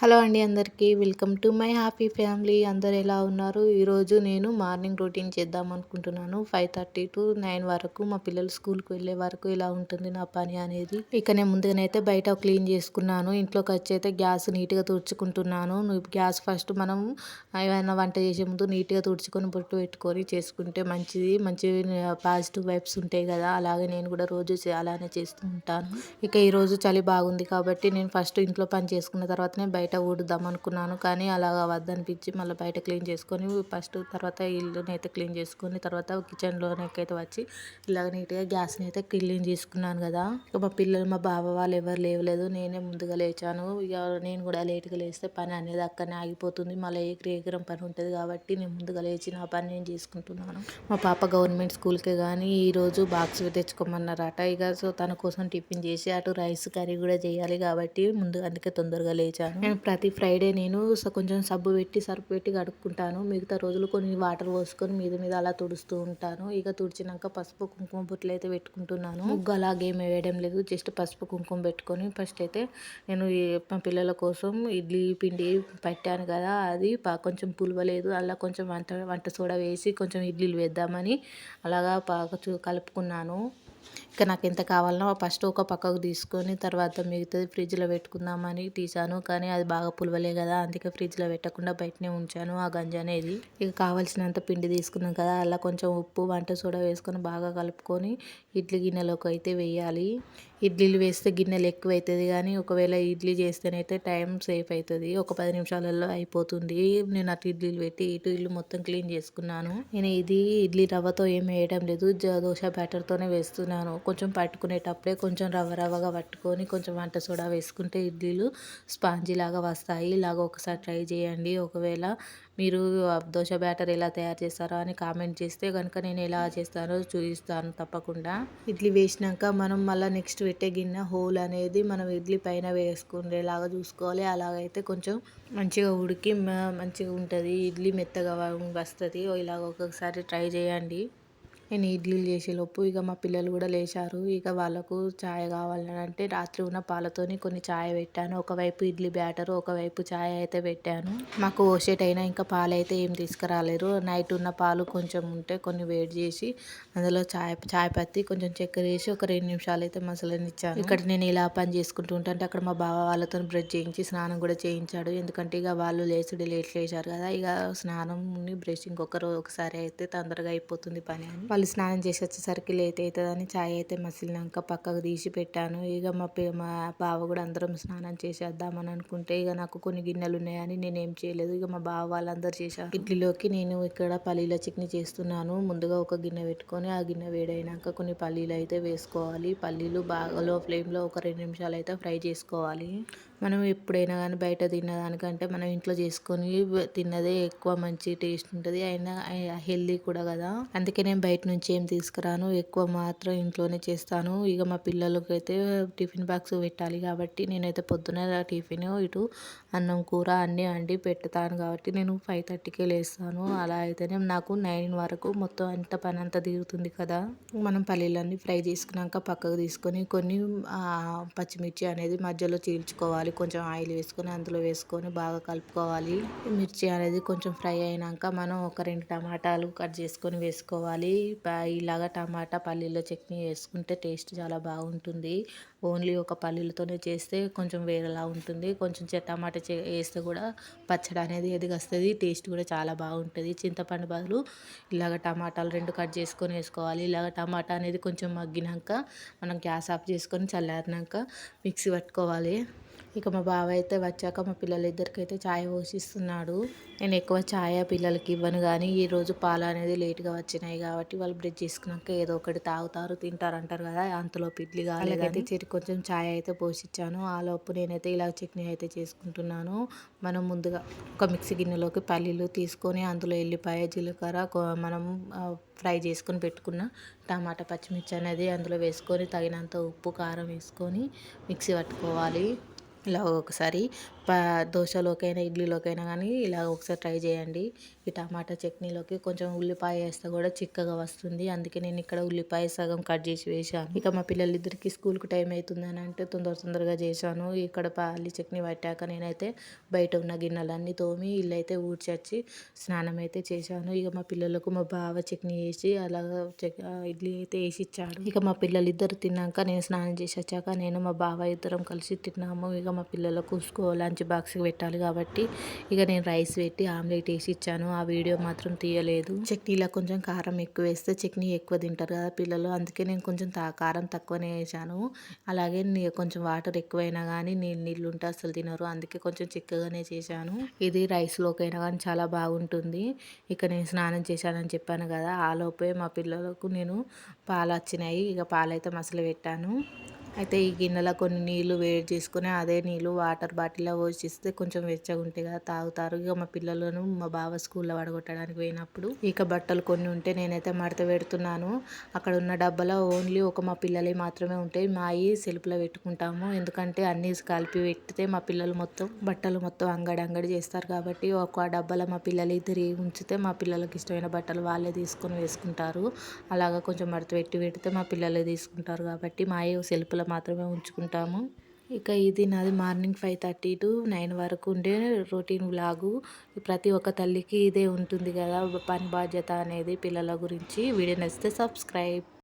Hello అండి అందరికీ. Welcome to my happy family. అందరు ఎలా ఉన్నారు? ఈరోజు నేను మార్నింగ్ రొటీన్ చేద్దాం అనుకుంటున్నాను. ఫైవ్ థర్టీ టు నైన్ వరకు మా పిల్లలు స్కూల్కి వెళ్ళే వరకు ఇలా ఉంటుంది నా పని అనేది. ఇక నేను ముందుగానైతే బయట క్లీన్ చేసుకున్నాను. ఇంట్లోకి వచ్చి అయితే గ్యాస్ నీట్గా తుడుచుకుంటున్నాను. గ్యాస్ ఫస్ట్ మనం ఏమైనా వంట చేసే ముందు నీట్గా తుడుచుకొని బొట్టు పెట్టుకొని చేసుకుంటే మంచిది. మంచి పాజిటివ్ వైబ్స్ ఉంటాయి కదా. అలాగే నేను కూడా రోజు అలానే చేస్తూ ఉంటాను. ఇక ఈరోజు చలి బాగుంది కాబట్టి నేను ఫస్ట్ ఇంట్లో పని చేసుకున్న తర్వాతనే బయట బయట ఊడుద్దాం అనుకున్నాను కానీ అలాగా వద్దనిపించి మళ్ళీ బయట క్లీన్ చేసుకొని ఫస్ట్ తర్వాత ఇల్లుని అయితే క్లీన్ చేసుకొని తర్వాత కిచెన్లోనైతే వచ్చి ఇలాగ నీట్గా గ్యాస్ని అయితే క్లీన్ చేసుకున్నాను కదా. ఇక మా పిల్లలు మా బావ వాళ్ళు ఎవరు లేవలేదు నేనే ముందుగా లేచాను. ఇక నేను కూడా లేట్గా లేస్తే పని అనేది అక్కడనే ఆగిపోతుంది. మళ్ళీ ఎగిరి ఏకరం పని ఉంటుంది కాబట్టి నేను ముందుగా లేచి నా పని నేను చేసుకుంటున్నాను. మా పాప గవర్నమెంట్ స్కూల్కే కానీ ఈరోజు బాక్స్ తెచ్చుకోమన్నారట. ఇక సో తన కోసం టిఫిన్ చేసి అటు రైస్ కర్రీ కూడా చేయాలి కాబట్టి ముందు అందుకే తొందరగా లేచాను. నేను ప్రతి ఫ్రైడే నేను కొంచెం సబ్బు పెట్టి సర్ఫ్ పెట్టి కడుక్కుంటాను. మిగతా రోజులు కొన్ని వాటర్ పోసుకొని మీద మీద అలా తుడుస్తూ ఉంటాను. ఇక తుడిచినాక పసుపు కుంకుమ బుట్టలు అయితే పెట్టుకుంటున్నాను. ముగ్గు అలాగేమి వేయడం లేదు. జస్ట్ పసుపు కుంకుమ పెట్టుకొని ఫస్ట్ అయితే నేను మా పిల్లల కోసం ఇడ్లీ పిండి పెట్టాను కదా అది కొంచెం పులవలేదు అలా కొంచెం వంట వంట సోడా వేసి కొంచెం ఇడ్లీలు వేద్దామని అలాగా బాగా కలుపుకున్నాను. ఇక నాకు ఎంత కావాలనో ఫస్ట్ ఒక పక్కకు తీసుకొని తర్వాత మిగతాది ఫ్రిడ్జ్లో పెట్టుకుందామని తీసాను. కానీ అది బాగా పులవలే కదా అందుకే ఫ్రిడ్జ్లో పెట్టకుండా బయటనే ఉంచాను ఆ గంజి అనేది. ఇక కావాల్సినంత పిండి తీసుకున్నాం కదా అలా కొంచెం ఉప్పు వంట సోడా వేసుకొని బాగా కలుపుకొని ఇడ్లీ గిన్నెలోకి అయితే వేయాలి. ఇడ్లీలు వేస్తే గిన్నెలు ఎక్కువ అవుతుంది కానీ ఒకవేళ ఇడ్లీ చేస్తేనైతే టైం సేఫ్ అవుతుంది ఒక పది నిమిషాలలో అయిపోతుంది. నేను అటు ఇడ్లీలు పెట్టి ఇటు ఇల్లు మొత్తం క్లీన్ చేసుకున్నాను. నేను ఇది ఇడ్లీ రవ్వతో ఏం వేయడం లేదు. దోశ బ్యాటర్తోనే వేస్తున్నాను కొంచెం పట్టుకునేటప్పుడే కొంచెం రవ్వ రవ్వగా పట్టుకొని కొంచెం వంట సోడా వేసుకుంటే ఇడ్లీలు స్పాంజీ లాగా వస్తాయి. ఇలాగ ఒకసారి ట్రై చేయండి. ఒకవేళ మీరు దోశ బ్యాటర్ ఎలా తయారు చేస్తారో అని కామెంట్ చేస్తే కనుక నేను ఎలా చేస్తానో చూపిస్తాను తప్పకుండా. ఇడ్లీ వేసినాక మనం మళ్ళీ నెక్స్ట్ పెట్టే గిన్నె హోల్ అనేది మనం ఇడ్లీ పైన వేసుకునేలాగా చూసుకోవాలి. అలాగైతే కొంచెం మంచిగా ఉడికి మంచిగా ఉంటుంది. ఇడ్లీ మెత్తగా వస్తుంది. ఇలాగ ఒక్కొక్కసారి ట్రై చేయండి. నేను ఇడ్లీలు చేసేలోపు ఇక మా పిల్లలు కూడా లేచారు. ఇక వాళ్ళకు ఛాయ్ కావాలని అంటే రాత్రి ఉన్న పాలతోని కొన్ని ఛాయ్ పెట్టాను. ఒకవైపు ఇడ్లీ బ్యాటర్ ఒకవైపు ఛాయ్ అయితే పెట్టాను. మాకు ఓషేట్ అయినా ఇంకా పాలు అయితే ఏం తీసుకురాలేరు. నైట్ ఉన్న పాలు కొంచెం ఉంటే కొన్ని వేడి చేసి అందులో ఛాయ్ ఛాయ్ పత్తి కొంచెం చక్కెర వేసి ఒక రెండు నిమిషాలు అయితే మసలనిచ్చాను. ఇక్కడ నేను ఇలా పని చేసుకుంటూ ఉంటే అక్కడ మా బావ వాళ్ళతో బ్రష్ చేయించి స్నానం కూడా చేయించాడు. ఎందుకంటే ఇక వాళ్ళు లేచుడు లేట్ లేచారు కదా. ఇక స్నానం బ్రష్ ఇంకొకరు ఒకసారి అయితే తొందరగా అయిపోతుంది పని అని. వాళ్ళు స్నానం చేసి వచ్చేసరికి లేట్ అవుతుందని ఛాయ్ అయితే మసిలినాక పక్కకు తీసి పెట్టాను. ఇక మా మా బావ కూడా అందరం స్నానం చేసేద్దామని అనుకుంటే ఇక నాకు కొన్ని గిన్నెలు ఉన్నాయని నేను ఏం చేయలేదు. ఇక మా బావ వాళ్ళందరూ చేశారు. ఇడ్లీలోకి నేను ఇక్కడ పల్లీల చట్నీ చేస్తున్నాను. ముందుగా ఒక గిన్నె పెట్టుకొని ఆ గిన్నె వేడైనాక కొన్ని పల్లీలు అయితే వేసుకోవాలి. పల్లీలు బాగా లో ఫ్లేమ్లో ఒక రెండు నిమిషాలు అయితే ఫ్రై చేసుకోవాలి. మనం ఎప్పుడైనా కానీ బయట తిన్నదానికంటే మనం ఇంట్లో చేసుకొని తిన్నదే ఎక్కువ మంచి టేస్ట్ ఉంటుంది. అయినా హెల్దీ కూడా కదా. అందుకే నేను బయట నుంచి ఏం తీసుకురాను. ఎక్కువ మాత్రం ఇంట్లోనే చేస్తాను. ఇక మా పిల్లలకి అయితే టిఫిన్ బాక్స్ పెట్టాలి కాబట్టి నేనైతే పొద్దున టిఫిన్ ఇటు అన్నం కూర అన్నీ వండి పెడతాను కాబట్టి నేను ఫైవ్ థర్టీకే లేస్తాను. అలా అయితేనే నాకు నైన్ వరకు మొత్తం అంత పని అంతా దిగుతుంది కదా. మనం పల్లీలన్నీ ఫ్రై చేసుకున్నాక పక్కకు తీసుకొని కొన్ని పచ్చిమిర్చి అనేది మధ్యలో చీల్చుకోవాలి. వేసుకోవాలి కొంచెం ఆయిల్ వేసుకొని అందులో వేసుకొని బాగా కలుపుకోవాలి. మిర్చి అనేది కొంచెం ఫ్రై అయినాక మనం ఒక రెండు టమాటాలు కట్ చేసుకొని వేసుకోవాలి. ఇలాగా టమాటా పల్లీల చట్నీ వేసుకుంటే టేస్ట్ చాలా బాగుంటుంది. ఓన్లీ ఒక పల్లీలతోనే చేస్తే కొంచెం వేరేలా ఉంటుంది. కొంచెం టమాటా వేస్తే కూడా పచ్చడి అనేది ఎదిగస్తుంది. టేస్ట్ కూడా చాలా బాగుంటుంది. చింతపండు బదులు ఇలాగ టమాటాలు రెండు కట్ చేసుకొని వేసుకోవాలి. ఇలాగ టమాటా అనేది కొంచెం మగ్గినాక మనం గ్యాస్ ఆఫ్ చేసుకొని చల్లారినాక మిక్సీ పట్టుకోవాలి. ఇక మా బావ అయితే వచ్చాక మా పిల్లలిద్దరికి అయితే ఛాయ్ పోసిస్తున్నాడు. నేను ఎక్కువ ఛాయ్ పిల్లలకి ఇవ్వను కానీ ఈరోజు పాలు అనేది లేట్గా వచ్చినాయి కాబట్టి వాళ్ళు బ్రెడ్ చేసుకున్నాక ఏదో ఒకటి తాగుతారు తింటారు అంటారు కదా అంతలో ఇడ్లీ కాలేదైతే చెరి కొంచెం ఛాయ్ అయితే పోసిచ్చాను. ఆ లోపు నేనైతే ఇలా చట్నీ అయితే చేసుకుంటున్నాను. మనం ముందుగా ఒక మిక్సీ గిన్నెలోకి పల్లీలు తీసుకొని అందులో ఎల్లిపాయ జీలకర్ర మనం ఫ్రై చేసుకొని పెట్టుకున్న టమాటా పచ్చిమిర్చి అనేది అందులో వేసుకొని తగినంత ఉప్పు కారం వేసుకొని మిక్సీ పట్టుకోవాలి. ఇలా ఒకసారి పా దోశలోకైనా ఇడ్లీలోకైనా కానీ ఇలా ఒకసారి ట్రై చేయండి. ఈ టమాటా చట్నీలోకి కొంచెం ఉల్లిపాయ వేస్తే కూడా చిక్కగా వస్తుంది. అందుకే నేను ఇక్కడ ఉల్లిపాయ సగం కట్ చేసి వేసాను ఇక మా పిల్లలిద్దరికి స్కూల్కి టైం అవుతుందని అంటే తొందర తొందరగా చేశాను. ఇక్కడ పాలి చట్నీ పట్టాక నేనైతే బయట ఉన్న గిన్నెలన్నీ తోమి ఇల్లు అయితే ఊడ్చొచ్చి స్నానం అయితే చేశాను. ఇక మా పిల్లలకు మా బావ చట్నీ వేసి అలాగా ఇడ్లీ అయితే వేసి ఇచ్చాడు ఇక మా పిల్లలిద్దరు తిన్నాక నేను స్నానం చేసి వచ్చాక నేను మా బావ ఇద్దరం కలిసి తిన్నాము. ఇక మా పిల్లలకు స్కూల్ లంచ్ బాక్స్కి పెట్టాలి కాబట్టి ఇక నేను రైస్ పెట్టి ఆమ్లెట్ వేసి ఇచ్చాను. ఆ వీడియో మాత్రం తీయలేదు. చట్నీలో కొంచెం కారం ఎక్కువ వేస్తే చట్నీ ఎక్కువ తింటారు కదా పిల్లలు. అందుకే నేను కొంచెం తా కారం తక్కువనే వేసాను. అలాగే కొంచెం వాటర్ ఎక్కువైనా కానీ నీళ్ళు నీళ్ళు ఉంటే అసలు తినరు. అందుకే కొంచెం చిక్కగానే చేశాను. ఇది రైస్లోకైనా కానీ చాలా బాగుంటుంది. ఇక నేను స్నానం చేశానని చెప్పాను కదా. ఆ లోపే మా పిల్లలకు నేను పాలు వచ్చినాయి. ఇక పాలైతే మసలు పెట్టాను. అయితే ఈ గిన్నెలో కొన్ని నీళ్ళు వేడి చేసుకుని అదే నీళ్ళు వాటర్ బాటిల్లో పోసిస్తే కొంచెం వెచ్చగా ఉంటాయి కదా తాగుతారు. ఇక మా పిల్లలను మా బావ స్కూల్లో పడగొట్టడానికి పోయినప్పుడు ఇక బట్టలు కొన్ని ఉంటే నేనైతే మడత పెడుతున్నాను. అక్కడ ఉన్న డబ్బాలో ఓన్లీ ఒక మా పిల్లలే మాత్రమే ఉంటాయి మాయి సెల్ఫ్లో పెట్టుకుంటాము. ఎందుకంటే అన్నీ కలిపి పెట్టితే మా పిల్లలు మొత్తం బట్టలు మొత్తం అంగడి అంగడి చేస్తారు కాబట్టి ఒక డబ్బాలో మా పిల్లలు ఇద్దరి ఉంచితే మా పిల్లలకి ఇష్టమైన బట్టలు వాళ్ళే తీసుకొని వేసుకుంటారు. అలాగా కొంచెం మడత పెట్టి పెడితే మా పిల్లలే తీసుకుంటారు కాబట్టి మా సెల్ఫ్లో మాత్రమే ఉంచుకుంటాము. ఇక ఇది నాది morning five thirty to nine వరకు ఉండే రొటీన్ వ్లాగు. ప్రతి ఒక్క తల్లికి ఇదే ఉంటుంది కదా పని బాధ్యత అనేది పిల్లల గురించి. వీడియో నచ్చితే సబ్స్క్రైబ్.